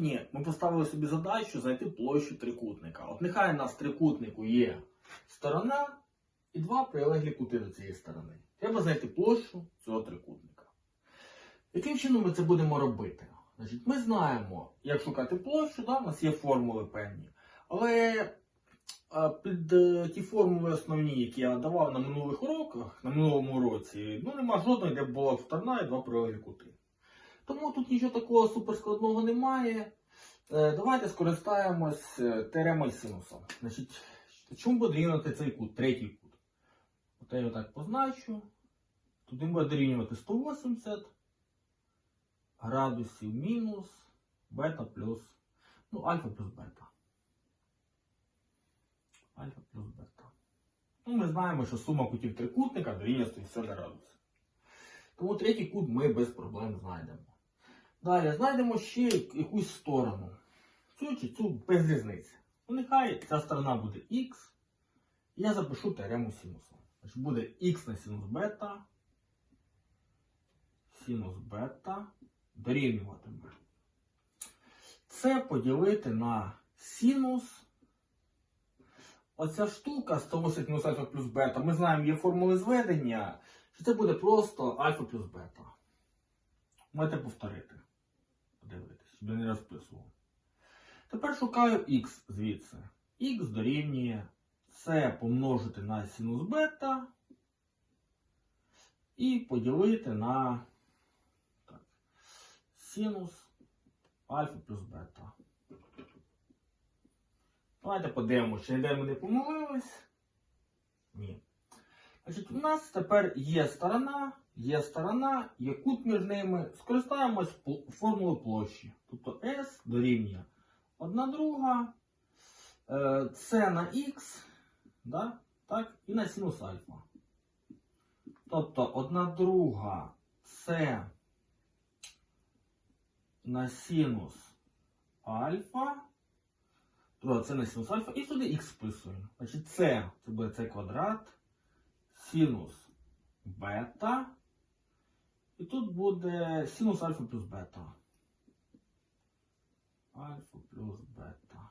Сьогодні ми поставили собі задачу знайти площу трикутника. От нехай у нас в трикутнику є сторона і два прилеглі кути до цієї сторони. Треба знайти площу цього трикутника. Яким чином ми це будемо робити? Значить, Ми знаємо, як шукати площу, да? у нас є формули певні. Але під е, ті формули основні, які я давав на минулих уроках, на минулому уроці, ну нема жодної, де була сторона і два прилеглі кути. Тому тут нічого такого суперскладного немає. Е, Давайте скористаємось е, теоремою синуса. Значить, чому буде дорівнювати цей кут, третій кут? От я його так позначу. Він буде дорівнювати 180 градусів мінус бета плюс, ну, альфа плюс бета. Альфа плюс бета. Ну, ми знаємо, що сума кутів трикутника дорівнює 180 градусів. Тому третій кут ми без проблем знайдемо. Далі знайдемо ще якусь сторону. Цю чи цю без різниці. Нехай ця сторона буде х. Я запишу теорему синуса. Значить, буде х на синус бета. Синус бета дорівнюватиме. Це поділити на синус. Оця штука 180 мінус альфа плюс бета. Ми знаємо, є формули зведення, що це буде просто альфа плюс бета. Можете повторити. Подивитись, щоб я не розписував. Тепер шукаю х звідси. х дорівнює це помножити на синус бета і поділити на так, синус альфа плюс бета. Давайте подивимося, чи ніде ми не помилились. Ні. Значить, у нас тепер є сторона, є сторона, є кут між ними. Скористаємось формулою площі. Тобто S дорівнює 1 друга, е, С на Х, да? так, і на синус альфа. Тобто 1 друга С на синус альфа. Друга це на синус альфа. І сюди х вписуємо. Значить, це, це буде це квадрат синус бета. І тут буде синус альфа плюс бета. Альфа плюс бета.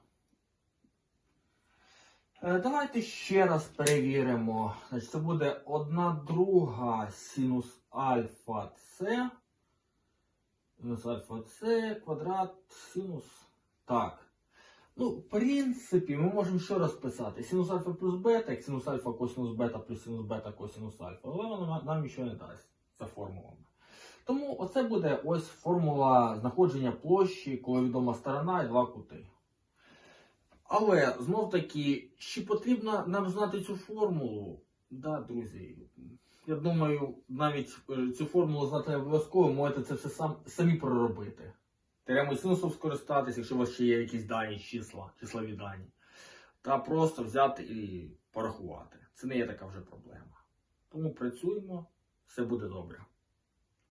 Е, Давайте ще раз перевіримо. Значить, це буде 1 друга синус альфа С. Синус альфа С квадрат синус. Так. Ну, в принципі, ми можемо що розписати? Синус альфа плюс бета, як синус альфа косинус бета плюс синус бета косинус альфа. Але воно нам- нічого не дасть за формулами. Тому оце буде ось формула знаходження площі, коли відома сторона і два кути. Але знов таки, чи потрібно нам знати цю формулу? Да, друзі. Я думаю, навіть е, цю формулу знати обов'язково, можете це все сам, самі проробити. Теоремою синусом скористатися, якщо у вас ще є якісь дані, числа, числові дані. Та просто взяти і порахувати. Це не є така вже проблема. Тому працюємо, все буде добре.